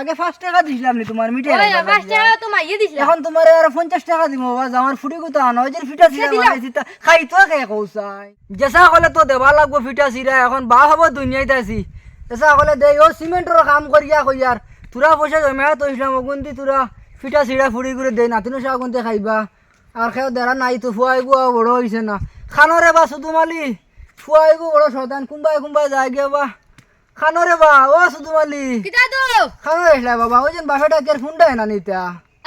আগে পাঁচ টাকা দিছিলাম নি তোমার মিঠে ওই টাকা দিছিলাম। এখন তোমার আর পঞ্চাশ টাকা দিব বাবা আমার ফুটি কোথা আনো। যে ফিটা সিরা খাই তো কে কৌসাই জেসা কলে তো দেবা লাগবো ফিটা সিরা এখন বা হব দুনিয়াতে আছি। জেসা কলে দে ও সিমেন্টর কাম করিয়া কইয়ার তোরা পয়সা জমা তো ইসলাম অগুন্তি তোরা ফিটা সিরা ফুড়ি করে দে নাতিনো সা অগুন্তি খাইবা। আর খেয়ে দেরা নাই তো ফুয়াই গো বড় হইছে না। খানরে বা শুধু মালি ফুয়াই গো বড় শয়তান কুম্বাই কুম্বাই যায় গিয়া বা। খানরে বা ও শুধু মালি। কিতা তো খানো এসলা বাবা ওই যে বাসাটা কে ফোনটা না নিতা?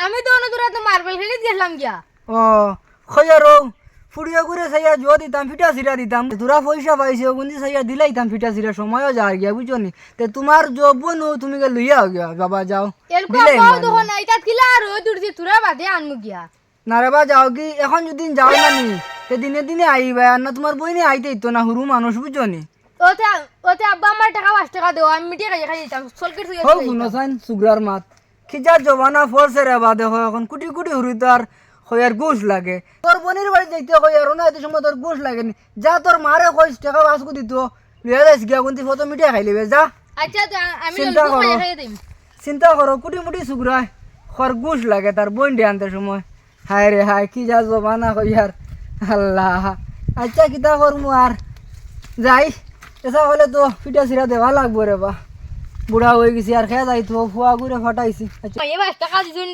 আমি তো অনুদূরা তো মার্বেল খেলে গেলাম গিয়া। ও খয়ারো ফুড়িয়া করে সাইয়া জুয়া দিতাম ফিটা সিরা দিতাম। তোরা পয়সা পাইছে ওগুন্দি সাইয়া দিলাইতাম ফিটা সিরা সময়ও যায় গিয়া বুঝছ নি? তে তোমার যৌবন তুমি গে লইয়া গিয়া বাবা যাও। দিলাই এটা কিলা আর ওই দূর দিয়ে তুরা বাদে আনমু গিয়া। না রে বা যাও কি এখন যদি যাও না নি তে দিনে দিনে আইবা আর না তোমার বই নি আইতে ইতো না হুরু মানুষ বুঝছ নি? ওতে ওতে আব্বা আমার টাকা পাঁচ টাকা দেও আমি মিটিয়ে খাই খাই দিতাম। সলকের তুই হো শুনো সুগ্রার মাত। খিজার জবানা ফলসে রে বা দেখো এখন কুটি কুটি হুরি তার হইয়ার গোস লাগে। তোর বোনের বাড়ি যাইতে হইয়ার না এত সময় তোর গোস লাগে নি। যা তোর মারে কইস টাকা বাসকু দিত। লিয়া যাইস গিয়া কোনটি ফটো মিটিয়া খাই লিবে যা। আচ্ছা তো আমি চিন্তা করো। চিন্তা করো কুটি মুটি সুগ্রায় খরগোশ লাগে তার বোন আনতে সময়। হায় রে হায় কি যা জবানা হইয়ার আল্লাহ। আচ্ছা কিতা করমু আর যাই। এসা হলে তো পিঠা সিরা দেওয়া লাগবো রে বা। বুড়া হয়ে গেছি আর খেয়ে যাই তো ফুয়া ঘুরে ফাটাইছি। আচ্ছা। এই পাঁচ টাকা দিছুন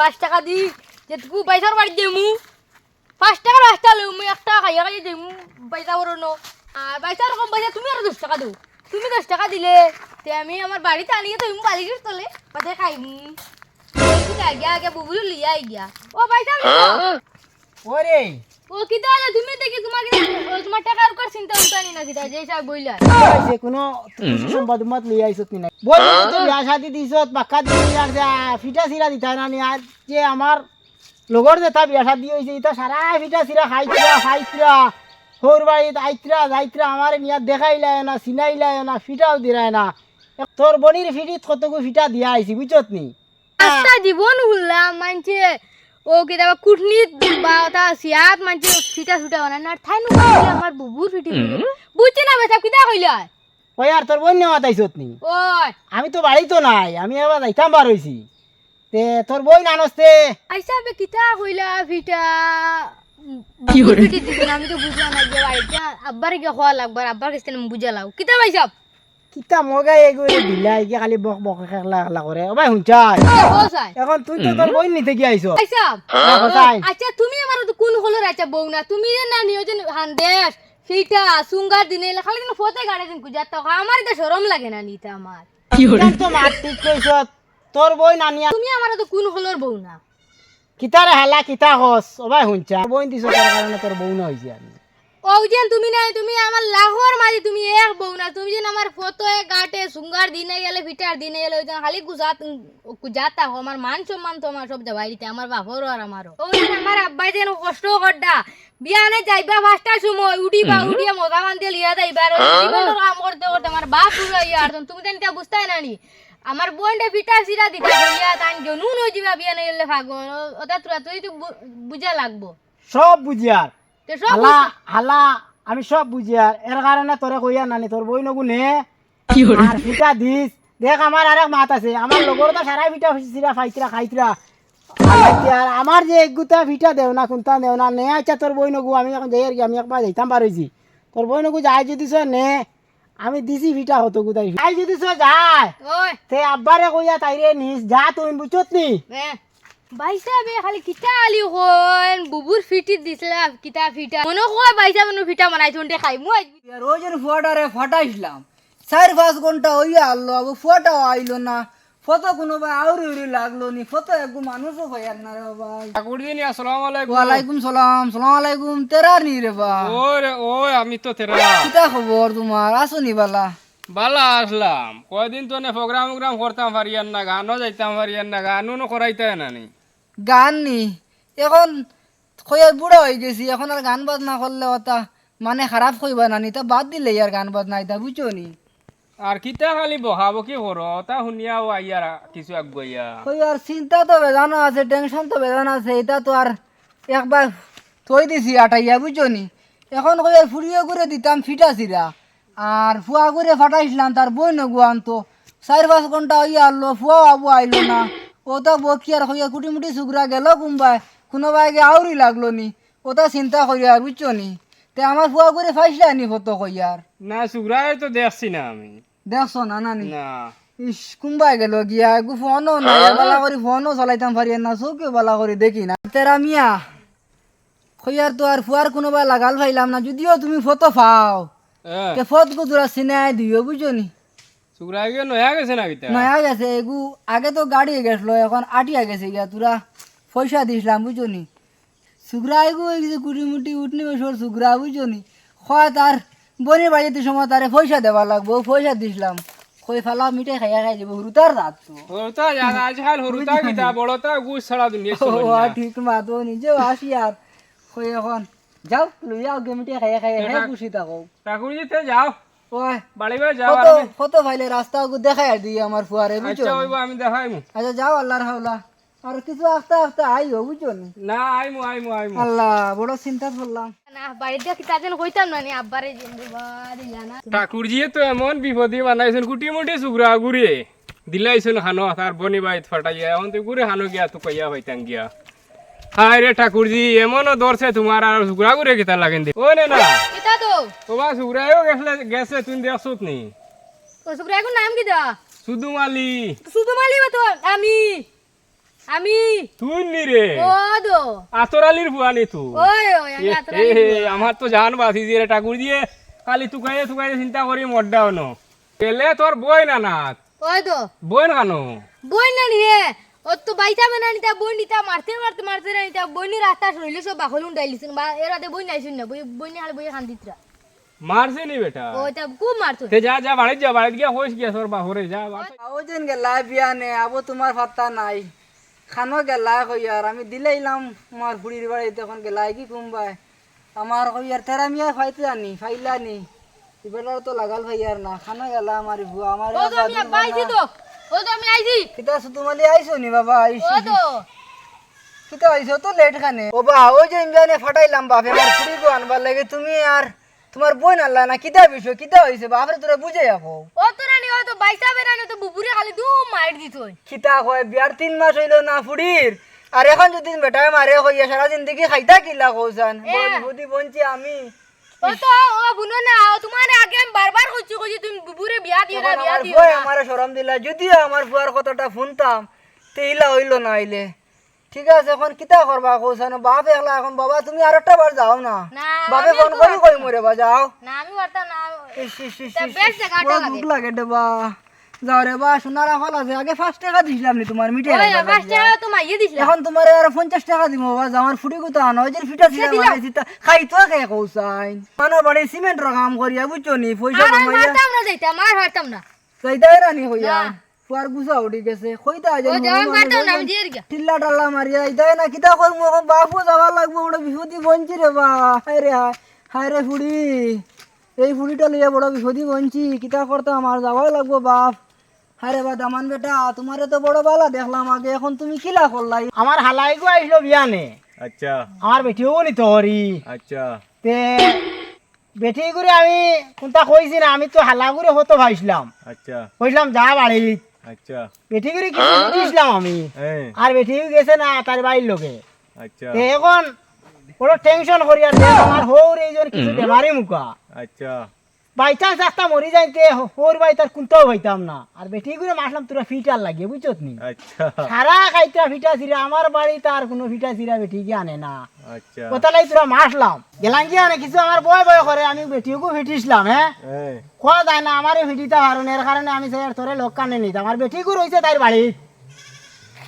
পাঁচ টাকা দি যেটুকু পয়সার বাড়ি দেমু পাঁচ টাকা রাস্তা লই মুই একটা খাইয়া খাইয়া দেমু পয়সা বড় নো। আর পয়সা রকম পয়সা তুমি আর দশ টাকা দেও। তুমি দশ টাকা দিলে তে আমি আমার বাড়িতে আনিয়ে তো বালিশের তলে পাতে খাইমু আগে আগে বুবুলি লিয়া গিয়া ও পয়সা ওরে ও কিতা হলো তুমি দেখি তোমার তোমার টাকার উপর চিন্তা উঠানি না কিতা যে সব বইলা। যে কোনো সম্বাদ মত লই আইছত নি বল তো বিয়া শাদি দিছত বাক্কা দি আর যা ফিটা সিরা দিতা না নি আজ যে আমার লগর যে তা বিয়া শাদি হইছে ইতা সারা ফিটা সিরা খাইতরা খাইতরা হোর বাড়িত আইতরা যাইতরা আমার নিয়া দেখাইলাই না চিনাইলাই না ফিটাও দিরাই না। তোর বনির ফিটিত কতগু ফিটা দিয়া আইছি বুঝছত নি? রাস্তা জীবন হুল্লাম মানছে ও কেতাবা কুটনিত বা ওটা সিয়াত মানছে না ঠাই নুকা আমার বুবুর ফিটি বুঝছে না বেটা কিতা কইলা? ওই আর তোর বোন নেওয়া তাইছত নি ওই। আমি তো বাড়িতো নাই আমি এবার যাইতাম বার হইছি। তে তোর বই নানস্তে আইসা বে কিতা কইলা ফিটা? আমি তো বুঝলাম না যে বাড়িতে আব্বার গিয়ে খোয়া লাগবার আব্বার কাছে আমি বুঝালাও কিতা পাইছাব কিতা মগাই এগুলো বিলাই কি খালি বক বক খেলা খেলা করে ও ভাই সাই এখন তুই তো তোর বই নিতে গিয়ে আইছ আচ্ছা। তুমি আমার তো কোন হলো আচ্ছা বউ না তুমি যে না নিও যে হান্দেশ ফিটা সুঙ্গার দিনে এলা খালি কিন্তু ফতে গাড়ি দিন কুজাত তো আমার তো শরম লাগে না নিতে আমার কিতার তো মাত ঠিক কইছ তোর বই নানিয়া তুমি আমার তো কোন হলোর বউ না কিতারে হালা কিতা হস ও ভাই শুনছা। বই দিছ তার কারণে তোর বউ না হইছে আমি ও যেন তুমি নাই তুমি আমার লাহোর মাঝে তুমি এক বউ না তুমি যেন আমার ফটো গাটে সুঙ্গার দিনে গেলে ফিটার দিনে গেলে ওই যেন খালি গুজাত গুজাত আমার মান সম্মান তো আমার সব বাড়িতে আমার বাপরও আর আমারও আমার আব্বাই যেন কষ্ট করডা বিয়ানে যাইবা সময় উঠিবা উঠিয়া মজা মান দিয়ে লিয়া যাইবা আর কাম করতে করতে আমার বাপ পুরো ইয়া আর তুমি তেন বুঝতে না নি আমার বোনটা ফিটা সিরা দিতা হইয়া তান জনুন হয়ে যাবা বিয়ানে গেলে ভাগো ওটা তুই তো বুঝা লাগবো সব বুঝি আর তো সব হালা হালা আমি সব বুঝি আর। এর কারণে তোরে কইয়া নানি তোর বই নগুনে আর ফিটা দিস। দেখ আমার আরেক মাত আছে। আমার লগর তো সারা ফিটা সিরা ফাইতরা খাইতরা আমার যে একগুতা ফিটা দেও না কোনটা দেও না নে আচ্ছা তোর বই নগু আমি এখন যাই আর কি আমি একবার যাইতাম পারইছি তোর বই নগু যাই যদি চ নে আমি দিছি ফিটা হতো গুতাই যাই যদি চ যায়। তে আব্বারে কইয়া তাইরে নিস যা তুই বুঝছত নি। বাইসা বে খালি কিতা আলি হন? বুবুর ফিটি দিছলা কিতা ফিটা? মনে কয় বাইসা মনে ফিটা বানাই থন্ডে খাই মু রোজের ফুয়াটারে ফাটাইছিলাম। চার পাঁচ ঘণ্টা হইয়া আনলো আবু ফুয়াটাও আইলো না। ফটো কোনোবা আউরি উড়ি লাগল নি ফটো একগু মানুষও হইয়ার না রে ভাই। ঠাকুরদিন আসসালামু আলাইকুম। ওয়ালাইকুম সালাম সালাম আলাইকুম। তেরা নি রে বা ওরে ওই আমি তো তেরা কিতা খবর তোমার আসো নি বালা? বালা আসলাম। কয়দিন তো নে প্রোগ্রাম উগ্রাম করতাম পারিয়ান না গানও যাইতাম পারিয়ান না গানও ন করাইতে না নি? গান নি। এখন খয়ার বুড়া হয়ে গেছি এখন আর গান বাজনা করলে ওটা মানে খারাপ হইবা না নি তা বাদ দিলে ইয়ার গান বাজনা এটা বুঝছ নি? আর কিতা খালি বহাবো কি করো তা শুনিয়াও আইয়ার কিছু আগুয়া ওই আর চিন্তা তো বেদানো আছে টেনশন তো বেদানো আছে এটা তো আর একবার থই দিছি আটাইয়া বুঝছ নি? এখন কই আর ফুরিয়ে করে দিতাম ফিটা সিরা আর ফুয়া করে ফাটাইছিলাম তার বই নগুয়ান তো চার পাঁচ ঘণ্টা হইয়া আনলো ফুয়া বাবু আইলো না। ওটা বকি আর হইয়া কুটি মুটি সুগরা গেল কোনবাই কোনোবাই গে আউরি লাগল নি। ওটা চিন্তা করিয়া আর বুঝছ নি? তে আমার ফুয়া করে ফাইসলা নি ফটো কইয়ার না সুগ্রাই তো দেখছি না আমি। দেখছ না নানি? না। ইস কোনবাই গেল গিয়া। একু ফোনও নাই বালা করে ফোনও চলাইতাম পারি না চৌকে বালা করে দেখি না। তেরা মিয়া কইয়ার তো আর ফুয়ার কোনোবা লাগাল পাইলাম না যদিও তুমি ফটো পাও। তে ফট কো তোরা সিনাই দিও বুঝছ নি? সুগ্রাই গিয়ে নয়া গেছে না কিতা নয়া গেছে এগু আগে তো গাড়ি গেছিল এখন আটিয়া গেছে গিয়া তোরা পয়সা দিছিলাম বুঝছ নি? সুগ্রা এগু এই যে কুটি মুটি উঠনি বছর সুগ্রা বুঝছ নি? হয় তার বনির বাড়িতে সময় তারে পয়সা দেওয়া লাগবো পয়সা দিছিলাম। কই ফালা মিঠাই খাইয়া খাই যাব হুরুতার রাত তো। হরতা জানা আজকাল হরতা কিতা বড়তা গুছ ছাড়া দুনিয়া চলে ও ঠিক মাতো নিজেও আসি আর। কই এখন যাও লই যাও গে মিঠাই খাইয়া খাইয়া খুশি থাকো। ঠাকুর জিতে যাও। কত ফাইলে রাস্তা দেখাই আর দিই আমার ফুয়ারে বুঝছ? আচ্ছা আমি দেখাইমু। আচ্ছা যাও আল্লাহর হাওলা। আর কিছু আস্তে আস্তে আইও বুঝছ নি? না আইমু আইমু আইমু। আল্লাহ বড় চিন্তা করলাম। না বাড়িতে কিতা যেন কইতাম না নি আব্বারে বা দিলা না ঠাকুরজিয়ে তো এমন বিপদে বানাইছেন কুটি মুটি সুগ্রা ঘুরে দিলাইছেন খানো তার বনি বাইত ফাটাইয়া এখন তুই ঘুরে খানো গিয়া তো কইয়া হইতাম গিয়া। হায় রে ঠাকুরজি এমনও ধরছে তোমার আর সুগ্রা কিতা লাগেন দি। ও না কিতা তো। তোমার সুগ্রাও গেছে গেছে তুই দেখছত নি? তো এখন নাম মালি শুধু মালি তো আমি আমি। তুই নি রে। ও দো আতরালির বুয়ানি তুই। ওই ওই আমি আতরা এ, এ, আমার তো জান বাসি দিয়ে ঠাকুর দিয়ে খালি তুকাইয়ে তুকাইয়ে চিন্তা করি মড্ডাও ন। গেলে তোর বই না নাথ ওই তো। বই না কেন বই না নি রে। ও তো বাইতা মেনা নিতা বই নিতা মারতে মারতে মারতে না নিতা বই নি রাস্তা সরিলে সব বাকল উন্ডাইলিছেন। বা এরাতে বই নাইছুন না বই বই নি হাল বই খান্দিতরা মারছে নি বেটা? ও তা খুব মারতো তে যা যা বাড়িতে যা বাড়িতে গিয়া হইস গিয়া তোর বাহরে যা বাড়ি। আও যেন গেলা বিয়া নে আবো তোমার পাত্তা নাই। খানো গেলা কইয়ার আমি দিলাইলাম আমার বুড়ির বাড়িতে এখন গেলাই কি কুম্বাই আমার কইয়ার তেরা মিয়া ফাইতে জানি ফাইলানি এবার তো লাগাল ভাইয়ার না খানো গেলা আমার বুয়া আমার ও তো। ও তো আমি আইছি। কিতা সুতুমালি আইছো নি বাবা? আইসি ও তো। কিতা আইছো? তো লেট খানে। ও বা ওই যে ইমজানে ফাটাইলাম বাপে আমার ফুড়ি গো আনবার লাগে। তুমি আর তোমার বোন আনলা না? কিতা বিষয়? কিতা হইছে? বাপরে তোরা বুঝে যাব ও তো রানি ও তো বাইসা বেরানি তো বুবুরে খালি দু মার দিত খিতা কয় বিয়ার তিন মাস হইল না ফুড়ির। আর এখন যদি বেটায় মারে সারা জিন্দগি খাইতা কিলা কৌসান বুদ্ধি বঞ্চি আমি। ও তো ও বুনো না ও তোমার আগে আমি বারবার কইছি কইছি তুমি বুবুরে বিয়া দিও না বিয়া দিও। না আমার সরম দিলা। যদিও আমার বুয়ার কথাটা শুনতাম তে হইল না আইলে ঠিক আছে এখন কিতা করবা? কৌসান বাপ একলা এখন বাবা তুমি আর একটা বার যাও না। বাপে ফোন করি কই মরে বা যাও। না আমি পারতাম না বেশ জায়গাটা লাগে। বা যাও রে বা সোনার আফাল আছে আগে পাঁচ টাকা দিছিলাম নি তোমার মিটে টাকা এখন তোমার আর পঞ্চাশ টাকা দিব বাবা আমার ফুটি আনো ওই যে ফিটা মানে খাই তো বাড়ি সিমেন্টর কাম করিয়া বুঝছ নি? পয়সা আর না যাইতাম মার হারতাম না। রানি হইয়া ফুয়ার গুছা উঠি গেছে। কইতা গিয়া। টিল্লা টাল্লা মারিয়া ইতাই না কিতা করব বাপু যাওয়া লাগবো বড় বিপদি বঞ্চি রে বা। হায় রে হায় হায় রে ফুড়ি। এই ফুড়িটা লইয়া বড় বিপদি বঞ্চি কিতা করতাম? আমার যাওয়া লাগবো বাপ। হায় রে বা দামান বেটা তোমারে তো বড় বালা দেখলাম আগে এখন তুমি কিলা করলাই। আমার হালাই গো বিয়ানে। আচ্ছা। আমার বেটিও হরি আচ্ছা। তে বেটি করে আমি কোনটা কইছি না আমি তো হালা করে হতো ভাইছিলাম আচ্ছা। কইছিলাম যা বাড়ি। আচ্ছা। বেটি করে দিছিলাম আমি। আর বেটি গেছে না তার বাড়ির লোকে। আচ্ছা। তে এখন বড় টেনশন করি আর আমার হৌর এইজন কিছু বেমারি মুখা। আচ্ছা। বাই চান্স একটা মরি যাইতে হৌর বাড়ি তার কোনটাও হইতাম না। আর বেটি করে মাসলাম তোরা ফিটার লাগে বুঝছত নি? আচ্ছা। সারা খাইতা ফিটা ছিরা আমার বাড়ি তার কোনো ফিটা ছিরা বেটি কি আনে না। আচ্ছা। কোথালাই তোরা মাসলাম গেলাম কি আনে কিছু আমার বয় বয় করে আমি বেটিও ফিটিসলাম হ্যাঁ খোয়া যায় না আমারই ফিটিতে পারো এর কারণে আমি আর তোরে লোক কানে নিতাম আমার বেটি গু রয়েছে তার বাড়ি।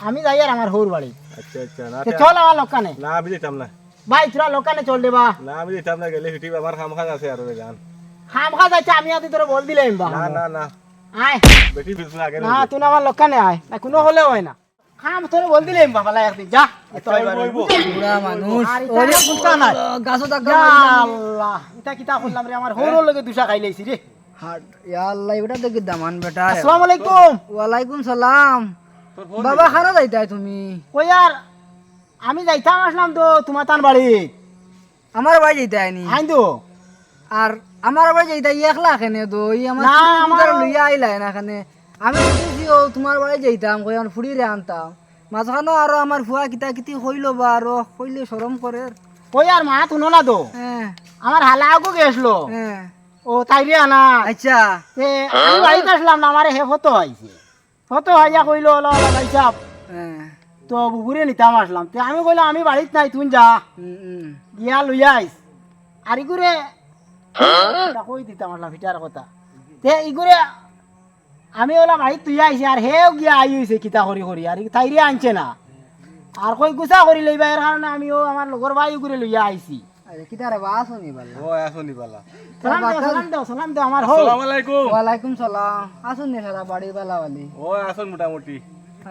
আমি যাই আর আমার হৌর বাড়ি। আচ্ছা আচ্ছা না চল আমার লোক কানে। না আমি না। ভাই তোরা লোক কানে চল দেবা। না আমি দিতাম না গেলে হিটিব আমার খাম খাজ আছে আর গান। খাম খা যাচ্ছে আমি আদি তোরা বল দিলাম বা না না না। আয়। বেটি আগে না তুই আমার লোকখানে আয়। না কোনো হলে হয় না। খাম তোরে বল দিলাম বাবা লাই একদিন যা। এবার বুড়া মানুষ। টাকা যা আল্লাহ কিতা করলাম রে আমার হৌর লগে দুসা খাই লাইছি রে। হাট ইয়া আল্লাহ এটা দেখি দামান বেটা আসসালামু আলাইকুম। ওয়ালাইকুম সালাম। বাবা খানো যাইতাই তুমি? কই আর? আমি যাইতাম আসলাম তো তোমার তান বাড়ি। আমার বাড়ি যাইতাই নি আইন তো। আর আমার বাড়ি যাইতাই একলা কেনে তো আমার আমার- লইয়া আইলাই না কেনে? আমি বুঝেছি ও তোমার বাড়ি যাইতাম কই আমার ফুড়িরে আনতাম। মাঝখানো আরও আমার ফুয়া কিতা কিতি হইল বা আরও কইলে সরম করে। কই আর মা তুনো না তো? হ্যাঁ। আমার হালা আগু গেছলো। হ্যাঁ। ও তাইরে আনা। আচ্ছা। তে আমি বাড়িতে আসলাম না আমার হে ফটো আইছে ফটো আইয়া কইলো ওলা ভাই সাহেব হ্যাঁ। তো বুকুরে নিতাম আসলাম। তে আমি কইলাম আমি বাড়িতে নাই তুই যা। গিয়া লইয়া আইস। আর ইগুরে কই দিতাম আসলাম ফিটার কথা। তে ইগুরে আমি ওলা বাড়িত তুই আইছি আর হেও গিয়া আই হইছে কিতা করি করি আর তাইরে আনছে না। আর কই গুছা করি লইবা এর কারণে আমিও আমার লগর ভাই ইগুরে লইয়া আইছি ও আমার নি ও মোটামুটি।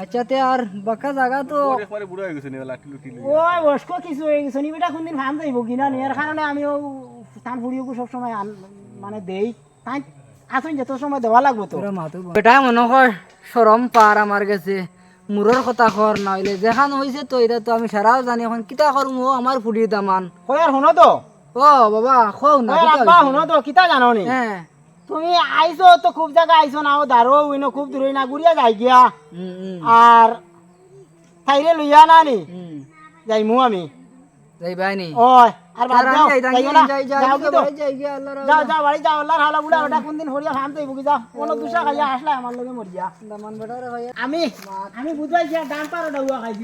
আচ্ছা তে আর বাক্কা জায়গা তো ওর একবারে বুড়ো হয়ে গেছে নিলা কিলো কিলো ওই বসকো কিছু হয়ে গেছে নিবিটা কোনদিন ফান যাইব কিনা নি এর কারণে আমিও স্থান ফুড়িও সবসময় মানে দেই। তাই আসুন যত সময় দেওয়া লাগবো তো। বেটা মনে কর সরম পার আমার কাছে মুরর কথা কর না যেখান হইছে তো এটা তো আমি সারাও জানি এখন কিতা করম ও আমার ফুড়ি দামান। কই আর শুনো তো। ও বাবা খৌ না আব্বা শুনো তো কিতা জানো নি? হ্যাঁ তুমি আইছো তো খুব জায়গা আইছো না ও দারো উইনো খুব দূরে না গুড়িয়া যাই গিয়া। আর তাইরে লইয়া না? নি যাইমু আমি। যাই বাইনি ওই আর বাদ আমি যাইও না। যাও কি তো যাই যাই গিয়া আল্লাহর যাও যাও বাড়ি যাও আল্লাহর হালা বুড়া ওটা কোনদিন হরিয়া ফান যাইব কি যাও কোনো দুসা খাইয়া আসলে আমার লগে মরিয়া। আমি আমি বুঝবাই যে ডান পারো ডাউয়া খাইছি